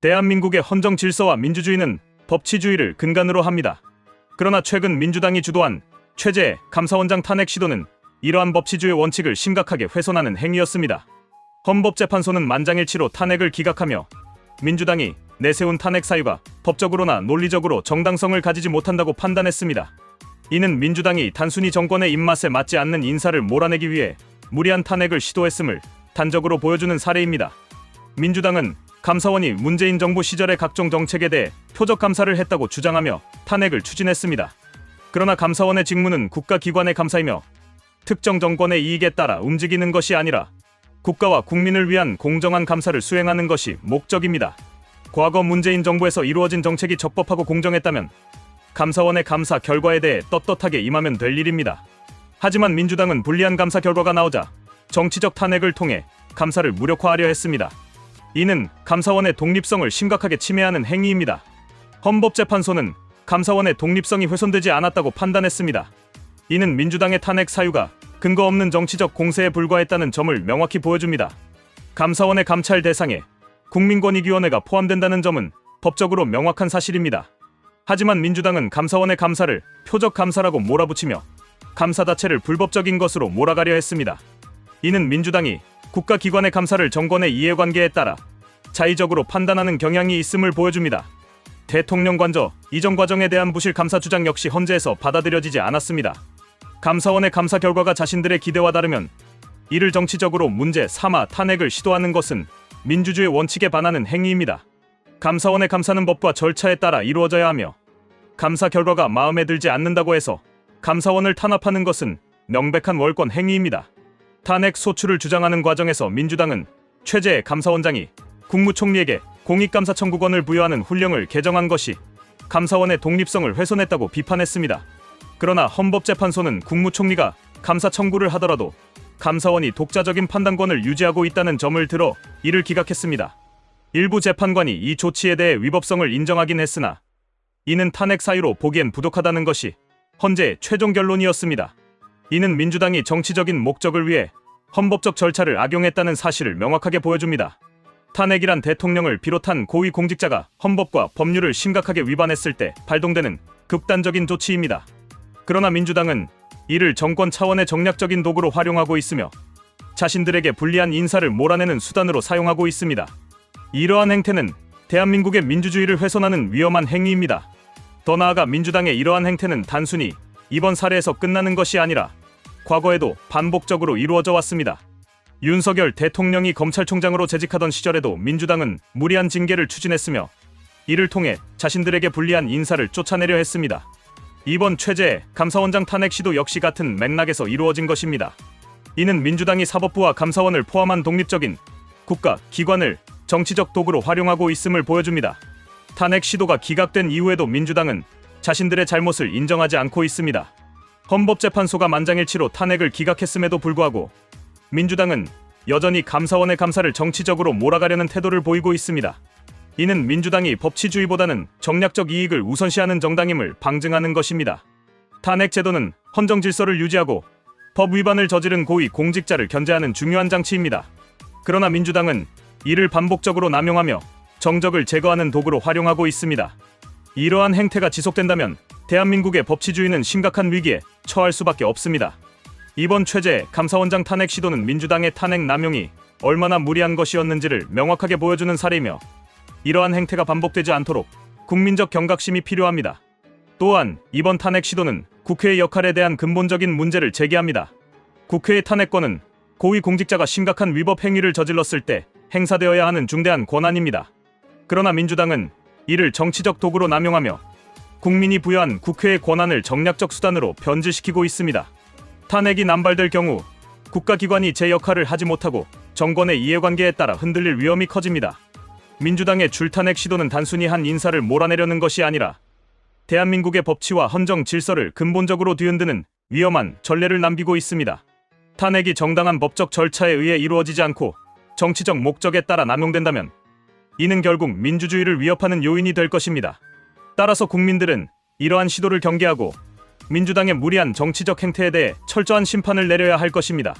대한민국의 헌정 질서와 민주주의는 법치주의를 근간으로 합니다. 그러나 최근 민주당이 주도한 최재 감사원장 탄핵 시도는 이러한 법치주의 원칙을 심각하게 훼손하는 행위였습니다. 헌법재판소는 만장일치로 탄핵을 기각하며 민주당이 내세운 탄핵 사유가 법적으로나 논리적으로 정당성을 가지지 못한다고 판단했습니다. 이는 민주당이 단순히 정권의 입맛에 맞지 않는 인사를 몰아내기 위해 무리한 탄핵을 시도했음을 단적으로 보여주는 사례입니다. 민주당은 감사원이 문재인 정부 시절의 각종 정책에 대해 표적 감사를 했다고 주장하며 탄핵을 추진했습니다. 그러나 감사원의 직무는 국가기관의 감사이며 특정 정권의 이익에 따라 움직이는 것이 아니라 국가와 국민을 위한 공정한 감사를 수행하는 것이 목적입니다. 과거 문재인 정부에서 이루어진 정책이 적법하고 공정했다면 감사원의 감사 결과에 대해 떳떳하게 임하면 될 일입니다. 하지만 민주당은 불리한 감사 결과가 나오자 정치적 탄핵을 통해 감사를 무력화하려 했습니다. 이는 감사원의 독립성을 심각하게 침해하는 행위입니다. 헌법재판소는 감사원의 독립성이 훼손되지 않았다고 판단했습니다. 이는 민주당의 탄핵 사유가 근거 없는 정치적 공세에 불과했다는 점을 명확히 보여줍니다. 감사원의 감찰 대상에 국민권익위원회가 포함된다는 점은 법적으로 명확한 사실입니다. 하지만 민주당은 감사원의 감사를 표적 감사라고 몰아붙이며 감사 자체를 불법적인 것으로 몰아가려 했습니다. 이는 민주당이 국가기관의 감사를 정권의 이해관계에 따라 자의적으로 판단하는 경향이 있음을 보여줍니다. 대통령 관저 이전 과정에 대한 부실 감사 주장 역시 헌재에서 받아들여지지 않았습니다. 감사원의 감사 결과가 자신들의 기대와 다르면 이를 정치적으로 문제 삼아 탄핵을 시도하는 것은 민주주의 원칙에 반하는 행위입니다. 감사원의 감사는 법과 절차에 따라 이루어져야 하며 감사 결과가 마음에 들지 않는다고 해서 감사원을 탄압하는 것은 명백한 월권 행위입니다. 탄핵 소추를 주장하는 과정에서 민주당은 최재 감사원장이 국무총리에게 공익감사 청구권을 부여하는 훈령을 개정한 것이 감사원의 독립성을 훼손했다고 비판했습니다. 그러나 헌법재판소는 국무총리가 감사 청구를 하더라도 감사원이 독자적인 판단권을 유지하고 있다는 점을 들어 이를 기각했습니다. 일부 재판관이 이 조치에 대해 위법성을 인정하긴 했으나 이는 탄핵 사유로 보기엔 부족하다는 것이 헌재의 최종 결론이었습니다. 이는 민주당이 정치적인 목적을 위해 헌법적 절차를 악용했다는 사실을 명확하게 보여줍니다. 탄핵이란 대통령을 비롯한 고위 공직자가 헌법과 법률을 심각하게 위반했을 때 발동되는 극단적인 조치입니다. 그러나 민주당은 이를 정권 차원의 정략적인 도구로 활용하고 있으며 자신들에게 불리한 인사를 몰아내는 수단으로 사용하고 있습니다. 이러한 행태는 대한민국의 민주주의를 훼손하는 위험한 행위입니다. 더 나아가 민주당의 이러한 행태는 단순히 이번 사례에서 끝나는 것이 아니라 과거에도 반복적으로 이루어져 왔습니다. 윤석열 대통령이 검찰총장으로 재직하던 시절에도 민주당은 무리한 징계를 추진했으며 이를 통해 자신들에게 불리한 인사를 쫓아내려 했습니다. 이번 최재 감사원장 탄핵 시도 역시 같은 맥락에서 이루어진 것입니다. 이는 민주당이 사법부와 감사원을 포함한 독립적인 국가 기관을 정치적 도구로 활용하고 있음을 보여줍니다. 탄핵 시도가 기각된 이후에도 민주당은 자신들의 잘못을 인정하지 않고 있습니다. 헌법재판소가 만장일치로 탄핵을 기각했음에도 불구하고 민주당은 여전히 감사원의 감사를 정치적으로 몰아가려는 태도를 보이고 있습니다. 이는 민주당이 법치주의보다는 정략적 이익을 우선시하는 정당임을 방증하는 것입니다. 탄핵 제도는 헌정 질서를 유지하고 법 위반을 저지른 고위 공직자를 견제하는 중요한 장치입니다. 그러나 민주당은 이를 반복적으로 남용하며 정적을 제거하는 도구로 활용하고 있습니다. 이러한 행태가 지속된다면 대한민국의 법치주의는 심각한 위기에 처할 수밖에 없습니다. 이번 최재 감사원장 탄핵 시도는 민주당의 탄핵 남용이 얼마나 무리한 것이었는지를 명확하게 보여주는 사례이며 이러한 행태가 반복되지 않도록 국민적 경각심이 필요합니다. 또한 이번 탄핵 시도는 국회의 역할에 대한 근본적인 문제를 제기합니다. 국회의 탄핵권은 고위 공직자가 심각한 위법 행위를 저질렀을 때 행사되어야 하는 중대한 권한입니다. 그러나 민주당은 이를 정치적 도구로 남용하며 국민이 부여한 국회의 권한을 정략적 수단으로 변질시키고 있습니다. 탄핵이 남발될 경우 국가기관이 제 역할을 하지 못하고 정권의 이해관계에 따라 흔들릴 위험이 커집니다. 민주당의 줄탄핵 시도는 단순히 한 인사를 몰아내려는 것이 아니라 대한민국의 법치와 헌정 질서를 근본적으로 뒤흔드는 위험한 전례를 남기고 있습니다. 탄핵이 정당한 법적 절차에 의해 이루어지지 않고 정치적 목적에 따라 남용된다면 이는 결국 민주주의를 위협하는 요인이 될 것입니다. 따라서 국민들은 이러한 시도를 경계하고 민주당의 무리한 정치적 행태에 대해 철저한 심판을 내려야 할 것입니다.